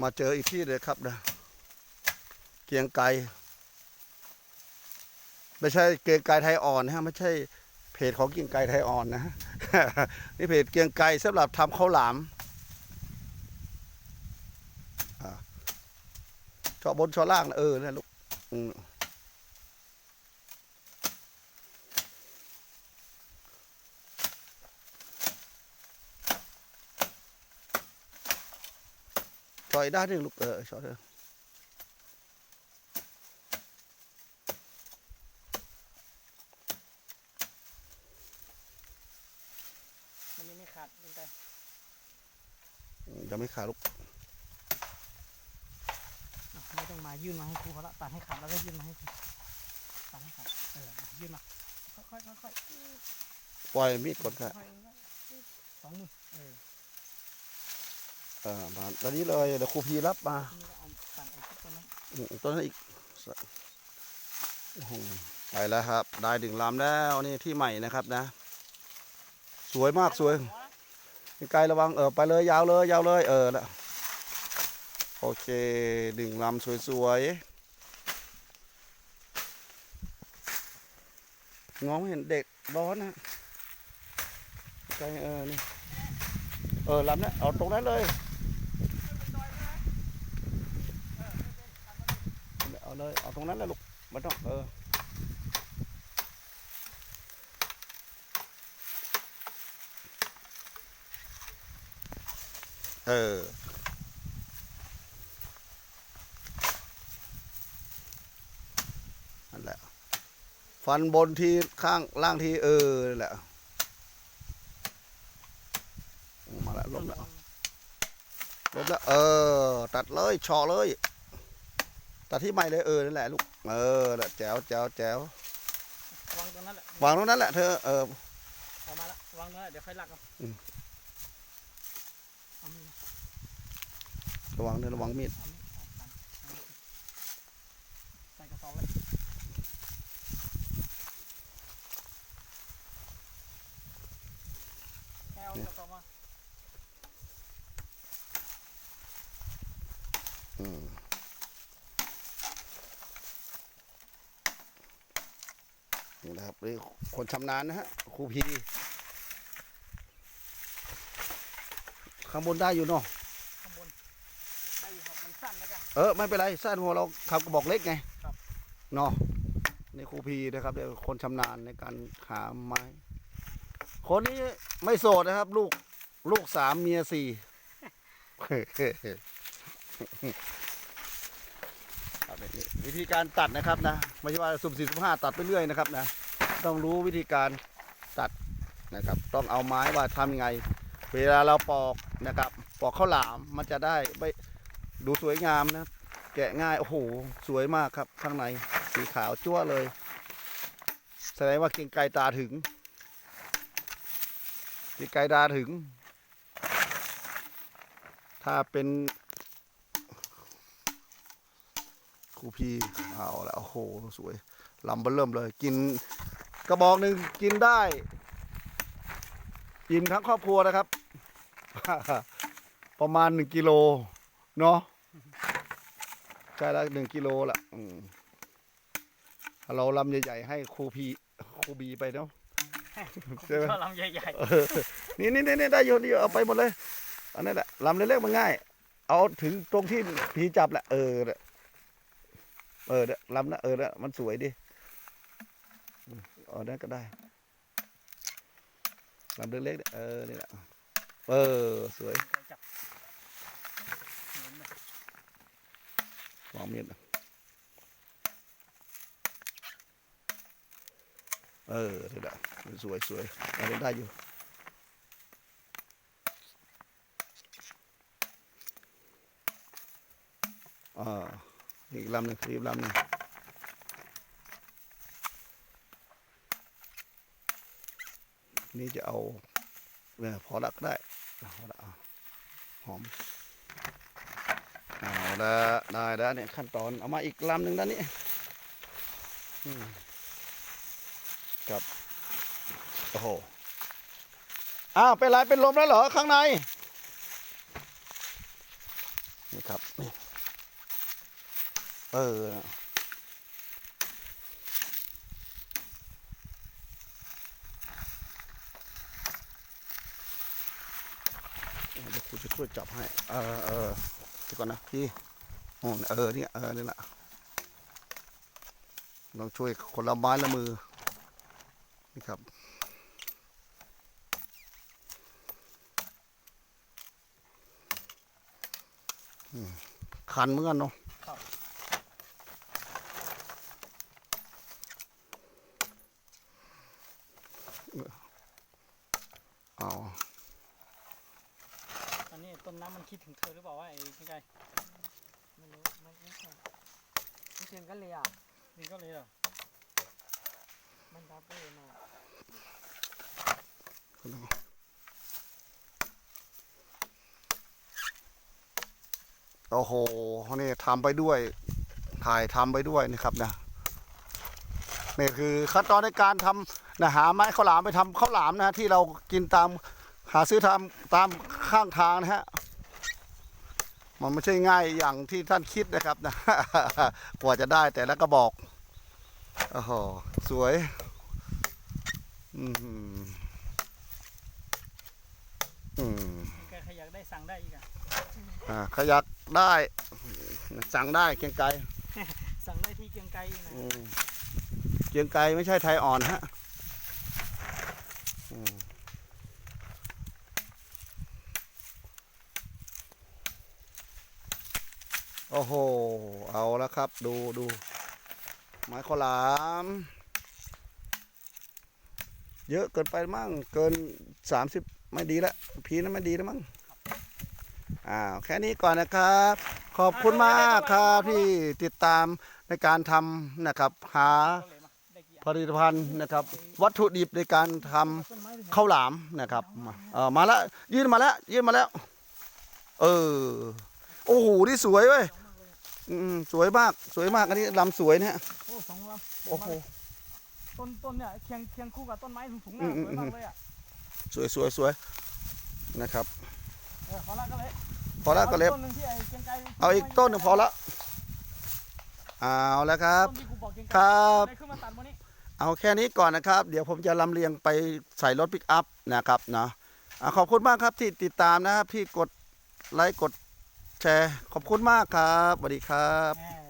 มาเจออีกที่เลยครับนะเกียงไก่ไม่ใช่เกียงไก่ไทยอ่อนนะฮะไม่ใช่เพจของเกียงไก่ไทยอ่อนนะนี่เพจเกียงไก่สำหรับทำข้าวหลามอ่าชอบบนชอล่างนะเออนะลูก อืมชอยได้หนึ่งลูกเออชอยเถอะมันนี่ไม่ขาดลงไปยังไม่ขาดลูกไม่ต้องมายื่นมาให้ครูเขาละตัดให้ขาดแล้วก็ยื่นมาให้ครูตัดให้ขาดเอออะยื่นมาค่อยๆค่อยๆปล่อยมีดก่อนค่ะสองมือเออ เออมาตอนนี้เลยเดี๋ยวครูพีรับมาทีนี้ก็เอาตัดไอ้ทุกตัวนั้นอืมต้นนั้นอีกสโอ้โหไปแล้วครับ ได้ดึงลำแล้วนี่ที่ใหม่นะครับนะ สวยมากสวยไกลระวังเออไปเลยยาวเลยยาวเลย เออแล้วโอเคดึงลำสวยๆน้องไม่เห็นเด็กร้อนนะไกลเออนี่เออลำนั้นเอาตรงนั้นเลย เอาเลยเอาตรงนั้นเลยลูกม่ต้องเออเออนั่นแหละ ฟันบนที่ข้างล่างที่เออนั่นแหละ มาแล้วล้มแล้วล้มแล้ว เออ ตัดเลยเฉาะเลย ตัดที่ใหม่เลยเออนั่นแหละลูกเออแหละแจ๋วแจ๋วแจ๋ววางตรงนั้นแหละวางตรงนั้นแหละเธอเออออกมาละวางตรงนั้นแหละเดี๋ยวค่อยลักเอาอืมเอามีดมาระวังเนื้อระวังมีดเอามีดเอาตัดใส่กระสอบเลยแค่เอากระสอบมา อืม นี่นะครับนี่คนชำนาญนะฮะครูพี ข้างบนได้อยู่เนาะข้างบนได้อยู่ครับมันสั้นแล้วกันเออไม่เป็นไรสั้นหัวเราขับกระบอกเล็กไงครับเนาะนี่ครูพีนะครับเดี๋ยวคนชำนาญในการหาไม้ คนนี้ไม่โสดนะครับ ลูกลูกสามเมียสี่ครับนี่วิธีการตัดนะครับนะ ไม่ใช่ว่าสุ่มสี่สุ่มห้าตัดไปเรื่อยนะครับนะ ต้องรู้วิธีการตัดนะครับ ต้องเอาไม้ว่าทำยังไง เวลาเราปอกนะครับ ปอกข้าวหลามมันจะได้ไม่ดูสวยงามนะแกะง่ายโอ้โหสวยมากครับข้างในสีขาวจั่วเลยแสดงว่าเก่งไกลตาถึงเก่งไกลตาถึง ถ้าเป็นครูพีเอาแล้วโอ้โหสวยลำเบนเริ่มเลยกิน ระบอกหนึ่งกินได้กินทั้งครอบครัวนะครับ ประมาณหนึ่งกิโลเนาะใช่แล้วหนึ่งกิโลละอืมเราลำใหญ่ๆให้ครูพีครูบีไปเนาะใช่ไหมชอบลำใหญ่เออนี่นี่นี่ได้โยนนี่เอาไปหมดเลยอันนั้นแหละลำเล็กๆมันง่าย เอาถึงตรงที่ผีจับแหละเออเนี่ยเออเนี่ยลำนะเออเนี่ยมันสวยดิ อืมเอานั่นก็ได้ลำเล็กๆเนี่ยเออนี่แหละเออสวยๆเดี๋ยวจับเหมือนแบบวางมีดนะเออนี่แหละสวยสวยเอาได้อยู่อ่าอีกลำหนึ่งอีกลำหนึ่ง นี่จะเอาเนี่ยพอละก็ได้พอละหอมเอาละได้แล้วเนี่ยขั้นตอนเอามาอีกลำหนึ่งด้านนี้กับโอ้โหอ้าวเป็นไรเป็นลมแล้วเหรอข้างในนี่ครับเออ เดี๋ยว กูจะช่วยจับให้ เออเออเดี๋ยวก่อนนะพี่อ๋อเออเนี่ยเออนี่แหละต้องช่วยคนละไม้ละมือ นี่ครับอืมคันเหมือนกันเนาะครับเอา ตอนนี้ต้นน้ำมันคิดถึงเธอหรือเปล่าว่าไอ้ยังไงไม่รู้ไม่ไม่ใช่ไม่เสียงกันเลยอะนี่ก็เลยเหรอมันรับเลยมาโอ้โหนี่ทำไปด้วย ถ่ายทำไปด้วยนะครับนะนี่คือขั้นตอนในการทำนะหาไม้ข้าวหลามไปทำข้าวหลามนะที่เรากินตามหาซื้อทำตาม ข้างทางนะฮะ มันไม่ใช่ง่ายอย่างที่ท่านคิดนะครับนะ กว่าจะได้แต่ละกระบอกโอ้โหสวย อืมอืมยังไงใครอยากได้สั่งได้อีกอะอ่าขยักได้ สั่งได้เกรียงไกรสั่งได้ที่เกรียงไกรอีกนะอืมเกรียงไกรไม่ใช่ไทยอ่อนฮะอืมโอ้โห เอาแล้วครับ ดูดู ไม้ข้าวหลาม เยอะเกินไปมั่ง เกินสามสิบไม่ดีล้วพีนั้นไม่ดีแล้วมั้งอ้าวแค่นี้ก่อนนะครับ ขอบคุณมากครับที่ติดตามในการทำนะครับหาผลิตภัณฑ์นะครับ วัตถุดิบในการทำข้าวหลามนะครับมาเออมาแล้วยื่นมาแล้วยื่นมาแล้ว เออ โอ้โห นี่สวยเว้ย อืมสวยมากสวยมากอันนี้ลำสวยเนี่ยโอ้สองลำโอ้โหต้นต้นเนี่ยเคียงเคียงคู่กับต้นไม้สูงๆอืน่ะมสอืวยมมากเลยอะสวยสวยสวยนะครับเออพอละก็เลยพอแล้วก็เล็บต้นหนึ่งที่ไอ้เกรียงไกรเอาอีกต้นหนึ่งพอละเอาแล้วครับต้นที่กูบอกเกรียงไกครับได้ขึ้นมาตัดวันนี้เอาแค่นี้ก่อนนะครับ เดี๋ยวผมจะลำเลียงไปใส่รถปิกอัพนะครับนะอะขอบคุณมากครับที่ติดตามนะครับที่กดไลค์กด แชร์ ขอบคุณมากครับสวัสดีครับ